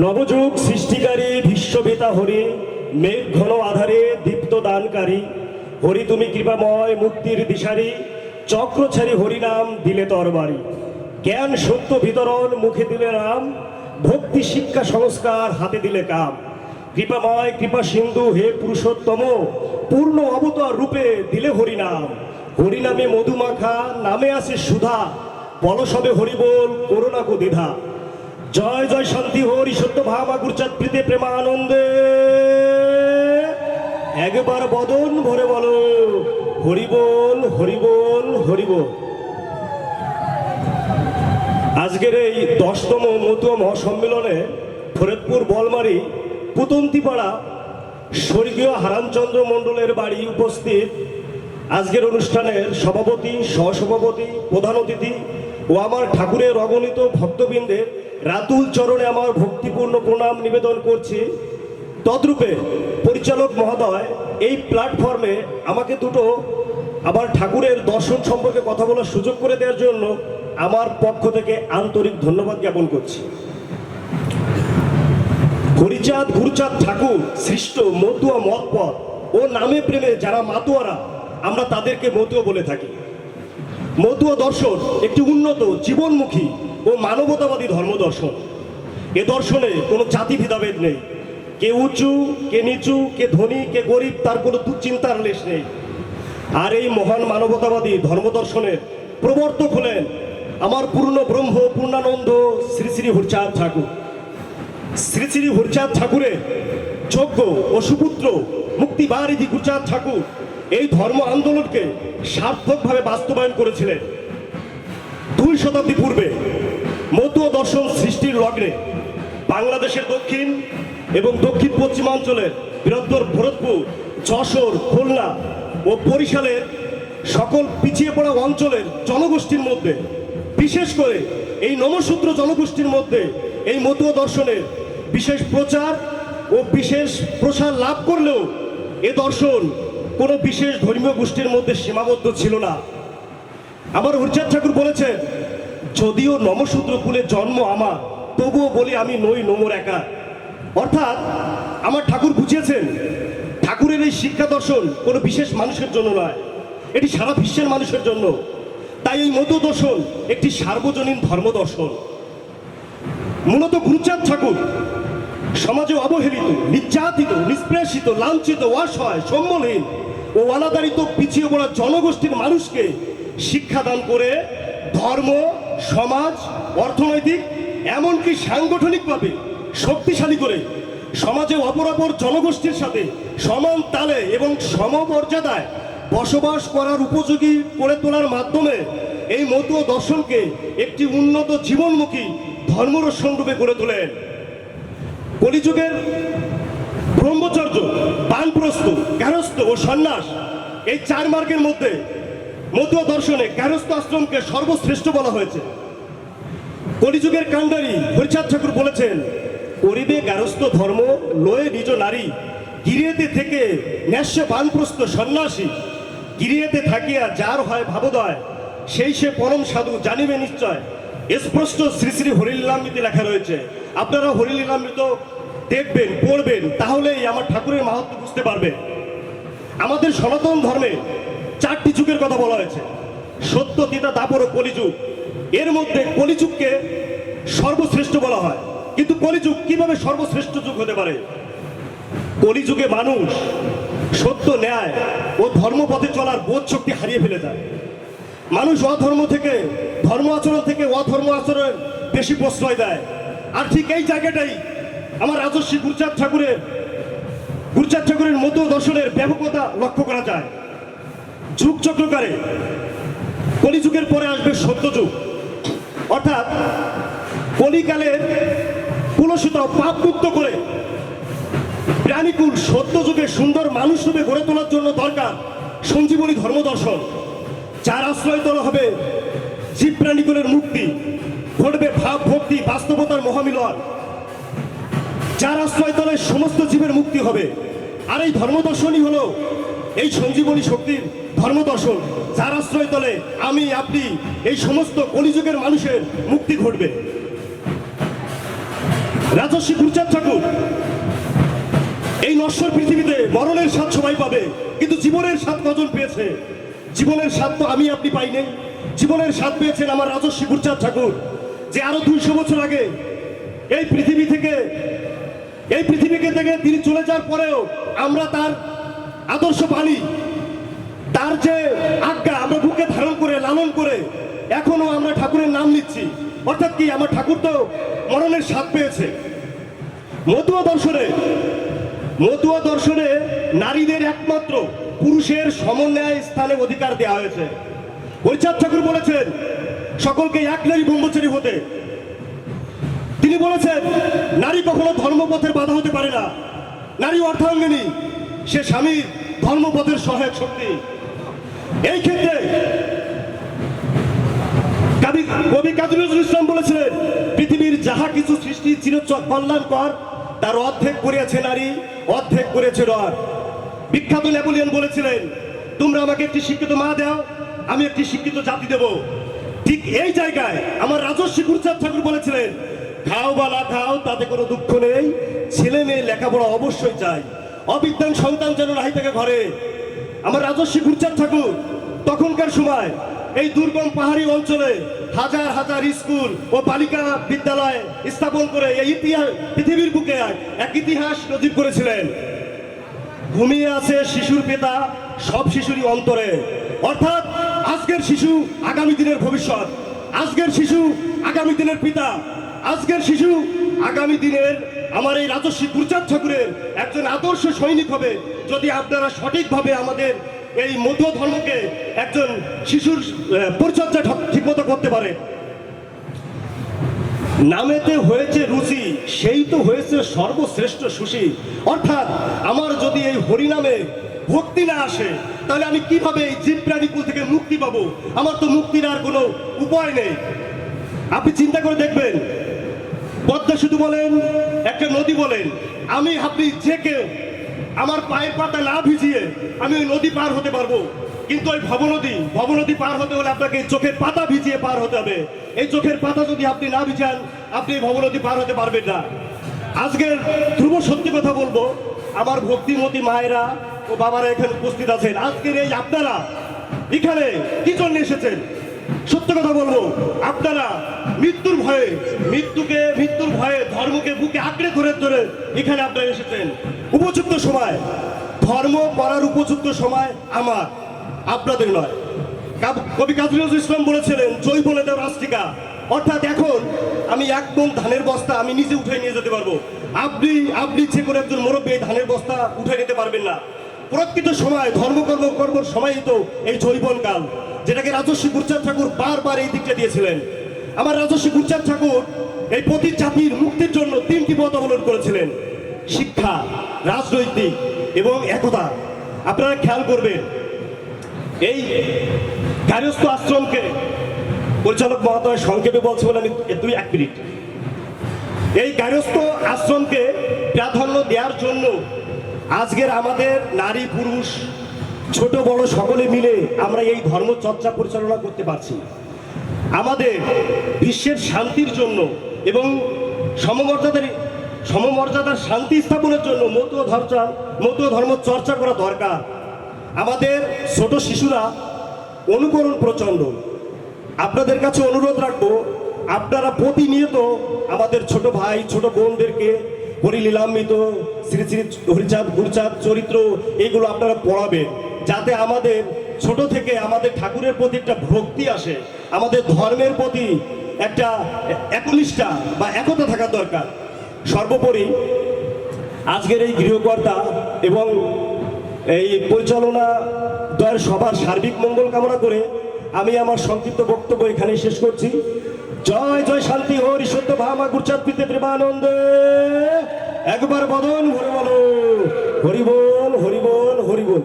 নবযুগ সৃষ্টিকারী বিশ্ববেতা হরি মেঘ ঘন আধারে দীপ্ত দানকারী হরি, তুমি কৃপাময় মুক্তির দিশারি চক্রছারি হরিনাম দিলে তরবারি। জ্ঞান সত্য বিতরণ মুখে দিলে রাম, ভক্তি শিক্ষা সংস্কার হাতে দিলে কাম। কৃপাময় কৃপা সিন্ধু হে পুরুষোত্তম, পূর্ণ অবতার রূপে দিলে হরিনাম হরিনামে মধুমাখা, নামে আছে সুধা পলসবে হরিবোল করুণা কো দ্বিধা। জয় জয় শান্তি, হরি সত্য, ভাবা প্রীতে, প্রেমানন্দে। একবার বদন ভরে বলো হরি বল হরি বল হরি বল আজকের এই দশতম মতুয়া মহাসম্মেলনে ফরিদপুর বলমারি, পুতন্তিপাড়া, স্বর্গীয় হারামচন্দ্র মণ্ডলের বাড়ি উপস্থিত। আজকের অনুষ্ঠানের সভাপতি, সহসভাপতি, প্রধান অতিথি ও আমার ঠাকুরের অগণিত ভক্তবৃন্দের রাতুল চরণে আমার ভক্তিপূর্ণ প্রণাম নিবেদন করছি। তদ্রূপে পরিচালক মহোদয়, এই প্ল্যাটফর্মে আমাকে দুটো আবার ঠাকুরের দর্শন সম্পর্কে কথা বলার সুযোগ করে দেওয়ার জন্য আমার পক্ষ থেকে আন্তরিক ধন্যবাদ জ্ঞাপন করছি। হরিচাঁদ গুরুচাঁদ ঠাকুর, সৃষ্ট মতুয়া মতপথ ও নামে প্রেমে যারা মাতুয়ারা, আমরা তাদেরকে মতুয়া বলে থাকি। মতুয়া দর্শন একটি উন্নত, জীবনমুখী ও মানবতাবাদী ধর্মদর্শন এ দর্শনে কোনো জাতি ভেদাভেদ নেই। কে উঁচু, কে নিচু, কে ধনী, কে গরিব, তার কোনো দুশ্চিন্তার লেশ নেই। আর এই মহান মানবতাবাদী ধর্মদর্শনের প্রবর্তক হলেন আমার পূর্ণ ব্রহ্ম পূর্ণানন্দ শ্রী শ্রী হরচাঁদ ঠাকুর। শ্রী শ্রী হরচাঁদ ঠাকুরের যজ্ঞ ও সুপুত্র মুক্তিবারিধি গুরচাঁদ ঠাকুর এই ধর্ম আন্দোলনকে সার্থকভাবে বাস্তবায়ন করেছিলেন। দুই শতাব্দী পূর্বে মতুয়া দর্শন সৃষ্টির লগ্নে বাংলাদেশের দক্ষিণ এবং দক্ষিণ পশ্চিমাঞ্চলের বৃহত্তর ভরতপুর, যশোর, খুলনা ও বরিশালের সকল পিছিয়ে পড়া অঞ্চলের জনগোষ্ঠীর মধ্যে, বিশেষ করে এই নমসূত্র জনগোষ্ঠীর মধ্যে এই মতুয়া দর্শনের বিশেষ প্রচার ও বিশেষ প্রসার লাভ করলেও এ দর্শন কোনো বিশেষ ধর্মীয় গোষ্ঠীর মধ্যে সীমাবদ্ধ ছিল না। আমার হরচাঁদ ঠাকুর বলেছেন যদিও নমশূদ্র কুলে জন্ম আমার, তবুও বলি আমি নই নোমর একা। অর্থাৎ, আমার ঠাকুর বুঝিয়েছেন, ঠাকুরের এই শিক্ষা দর্শন কোনো বিশেষ মানুষের জন্য নয়, এটি সারা বিশ্বের মানুষের জন্য। তাই এই মধ্য দর্শন একটি সার্বজনীন ধর্ম দর্শন। মূলত গুরুচাঁদ ঠাকুর সমাজে অবহেলিত, নির্যাতিত, নিষ্প্রেষিত, লাঞ্ছিত, অসহায়, সম্বলহীন ও অনাদারিত পিছিয়ে পড়া জনগোষ্ঠীর মানুষকে শিক্ষাদান করে ধর্ম সমাজ, অর্থনৈতিক, এমনকি সাংগঠনিকভাবে শক্তিশালী করে সমাজে অপরাপর জনগোষ্ঠীর সাথে সমান তালে এবং সমমর্যাদায় বসবাস করার উপযোগী করে তোলার মাধ্যমে এই মতুয় দর্শনকে একটি উন্নত জীবনমুখী ধর্মরক্ষণ রূপে গড়ে তোলেন। কলিযুগের ব্রহ্মচর্য, বানপ্রস্থ গারস্থ ও সন্ন্যাস এই চার মার্গের মধ্যে মতুয়া দর্শনে গারস্থ আশ্রমকে সর্বশ্রেষ্ঠ বলা হয়েছে। কলিযুগের কাণ্ডারি হরিচাঁদ ঠাকুর বলেছেন, করিবে গারস্থ ধর্ম, লয়ে নিজ নারী। গিরিয়েতে থেকে ন্যাস্য বানপ্রস্থ সন্ন্যাসী। গিরিয়েতে থাকিয়া যার হয় ভাবোদয়, সেই সে পরম সাধু জানিবে নিশ্চয়। স্পষ্ট শ্রী শ্রী হরিলীলামৃতে লেখা রয়েছে। আপনারা হরিলীলামৃত দেখবেন, পড়বেন, তাহলেই আমার ঠাকুরের মাহাত্ম বুঝতে পারবেন। আমাদের সনাতন ধর্মে চারটি যুগের কথা বলা হয়েছে। সত্য তিতা দাপর কলিযুগ। এর মধ্যে কলিযুগকে সর্বশ্রেষ্ঠ বলা হয়। কিন্তু কলিযুগ কীভাবে সর্বশ্রেষ্ঠ যুগ হতে পারে? কলিযুগে মানুষ সত্য, ন্যায় ও ধর্মপথে চলার বোধ শক্তি হারিয়ে ফেলে যায়। মানুষ অধর্ম থেকে, ধর্ম আচরণ থেকে অধর্ম আচরণ বেশি প্রশ্রয় দেয়। আর ঠিক এই জায়গাটাই আমার রাজস্বী গুরচাঁদ ঠাকুরের গুরচাঁদ ঠাকুরের মতো দর্শনের ব্যাপকতা লক্ষ্য করা যায়। যুগ চক্রকারে কলিযুগের পরে আসবে সত্যযুগ অর্থাৎ কলিকালের কুলসিত পাপ মুক্ত করে প্রাণীকুল সত্যযুগে সুন্দর মানুষ রূপে গড়ে তোলার জন্য দরকার সঞ্জীবনী ধর্মদর্শন, যার আশ্রয় তোলা হবে জীব প্রাণীকুলের মুক্তি, ঘটবে ভাব, ভক্তি, বাস্তবতার মহামিলন। যার আশ্রয় তলে সমস্ত জীবের মুক্তি হবে। আর এই ধর্মদর্শনই হলো এই সঞ্জীবনী শক্তির ধর্মদর্শন যার আশ্রয় তলে আমি, আপনি এই সমস্ত কলিযুগের মানুষের মুক্তি ঘটবে। রাজস্বী গুরচাঁদ ঠাকুর, এই নশ্বর পৃথিবীতে মরণের স্বাদ সবাই পাবে, কিন্তু জীবনের স্বাদ কজন পেয়েছে? জীবনের স্বাদ তো আমি, আপনি পাইনি। জীবনের স্বাদ পেয়েছেন আমার রাজস্বী গুরচাঁদ ঠাকুর, যে আরও দুইশো বছর আগে এই পৃথিবী থেকে, এই পৃথিবীকে থেকে তিনি চলে যাওয়ার পরেও আমরা তার আদর্শ পালি তার যে আজ্ঞা, আমরা বুকে ধারণ করে, লালন করে এখনও আমরা ঠাকুরের নাম নিচ্ছি। অর্থাৎ কি, আমার ঠাকুর তো মরণের স্বাদ পেয়েছে। মতুয়া দর্শনে মতুয়া দর্শনে নারীদের একমাত্র পুরুষের সমন্বয় স্থানে অধিকার দেওয়া হয়েছে। হরিচাঁদ ঠাকুর বলেছেন, সকলকে এক নারী ব্রহ্মচারী হতে। তিনি বলেছেন, নারী কখনো ধর্মপথের বাধা হতে পারে না। নারী অর্থাঙ্গিনী, সে স্বামীর ধর্মপথের সহায়ক শক্তি। এই ক্ষেত্রে কবি কবি কাজী ইসলাম বলেছিলেন, পৃথিবীর যাহা কিছু সৃষ্টি চির কল্যাণকর তার অর্ধেক করিয়াছে নারী, অর্ধেক করেছে রথ। বিখ্যাত নেপোলিয়ন বলেছিলেন, তোমরা আমাকে একটি শিক্ষিত মা দাও, আমি একটি শিক্ষিত জাতি দেব। ঠিক এই জায়গায় আমার রাজস্বী গুরুচাঁদ ঠাকুর বলেছিলেন, খাও বা না খাও, তাতে কোনো দুঃখ নেই, ছেলে মেয়ে লেখাপড়া অবশ্যই চাই। অবিদ্যান সন্তান যেন রাহি থাকে ঘরে আমার রাজস্বী গুরুচাঁদ ঠাকুর, তখনকার সময় এই দুর্গম পাহাড়ি অঞ্চলে হাজার হাজার স্কুল ও বালিকা বিদ্যালয় স্থাপন করে এই ইতিহাস, পৃথিবীর বুকে এক ইতিহাস নজির করেছিলেন। ঘুমিয়ে আছে শিশুর পিতা, সব শিশুরই অন্তরে। অর্থাৎ আজকের শিশু আগামী দিনের ভবিষ্যৎ। আজকের শিশু আগামী দিনের পিতা। আজকের শিশু আগামী দিনের আমার এই রাজস্বী গুরচাঁদ ঠাকুরের একজন আদর্শ সৈনিক হবে। যদি আপনারা সঠিকভাবে আমাদের এই মধ্য ধর্মকে একজন শিশুর পরিচর্যা ঠিকমতো করতে পারে। নামেতে হয়েছে রুচি, সেই তো হয়েছে সর্বশ্রেষ্ঠ সুশী। অর্থাৎ আমার যদি এই হরিনামে ভক্তি না আসে, তাহলে আমি কীভাবে এই জীব প্রাণীকুল থেকে মুক্তি পাবো? আমার তো মুক্তির আর কোনো উপায় নেই। আপনি চিন্তা করে দেখবেন, পদ্মা সেতু বলেন, একটা নদী বলেন, আমি আপনি যে কেউ আমার পায়ের পাতা না ভিজিয়ে আমি ওই নদী পার হতে পারব। কিন্তু ওই ভবনদী ভবনদী পার হতে হলে আপনাকে চোখের পাতা ভিজিয়ে পার হতে হবে। এই চোখের পাতা যদি আপনি না ভিজান, আপনি ভবনদী পার হতে পারবেন না। আজকের ধ্রুব সত্যি কথা বলব, আমার ভক্তিমতী মায়েরা ও বাবারা এখানে উপস্থিত আছেন। আজকের এই আপনারা এখানে কি জন্য এসেছেন? সত্য কথা বলব, আপনারা মৃত্যুর ভয়ে, মৃত্যুকে, মৃত্যুর ভয়ে, ধর্মকে বুকে আঁকড়ে ধরে ধরে এখানে আপনারা এসেছেন। উপযুক্ত সময়, ধর্ম করার উপযুক্ত সময় আমার, আপনাদের নয়। কবি কাজী ইসলাম বলেছিলেন, জয় বলে দেও রাষ্ট্রিকা অর্থাৎ এখন আমি একদম ধানের বস্তা আমি নিজে উঠে নিয়ে যেতে পারব। আপনি আপনি ইচ্ছে করে একজন মুরব্বী এই ধানের বস্তা উঠে নিতে পারবেন না। প্রকৃত সময়, ধর্মকর্ম কর্মর সময়ই তো এই জৈবন কাল। যেটাকে রাজস্বী গুরচাঁদ ঠাকুর বারবার এই দিকটা দিয়েছিলেন। আমার রাজস্বী গুরচাঁদ ঠাকুর এই প্রতি জাতির মুক্তির জন্য তিনটি পথ অবলম্বন করেছিলেন। শিক্ষা, রাজনৈতিক এবং একতা। আপনারা খেয়াল করবেন, এই গার্হস্থ আশ্রমকে পরিচালক মহোদয় সংক্ষেপে বলছে বলে আমি দুই এক মিনিট। এই গার্হস্থ আশ্রমকে প্রাধান্য দেওয়ার জন্য আজকের আমাদের নারী পুরুষ ছোট বড় সকলে মিলে আমরা এই ধর্ম চর্চা পরিচালনা করতে পারছি। আমাদের বিশ্বের শান্তির জন্য এবং সমমর্যাদার সমমর্যাদার শান্তি স্থাপনের জন্য মতো ধর্চা, মতো ধর্ম চর্চা করা দরকার। আমাদের ছোট শিশুরা অনুকরণ প্রচণ্ড। আপনাদের কাছে অনুরোধ রাখব, আপনারা প্রতিনিয়ত আমাদের ছোট ভাই, ছোট বোনদেরকে হরিলীলামৃত শ্রী শ্রী হরিচাঁদ, গুরচাঁদ চরিত্র, এগুলো আপনারা পড়াবেন। যাতে আমাদের ছোট থেকে আমাদের ঠাকুরের প্রতি একটা ভক্তি আসে, আমাদের ধর্মের প্রতি একটা একনিষ্ঠা বা একতা থাকা দরকার। সর্বোপরি আজকের এই গৃহকর্তা এবং এই পরিচালনা দয়ের সবার সার্বিক মঙ্গল কামনা করে আমি আমার সংক্ষিপ্ত বক্তব্য এখানে শেষ করছি। জয় জয় শান্তি, হরি সত্য, ভামা, গুরচাঁদ, পিতে, প্রেমানন্দে। একবার বদন ভরে বলো, হরি বল হরি বল হরি বল।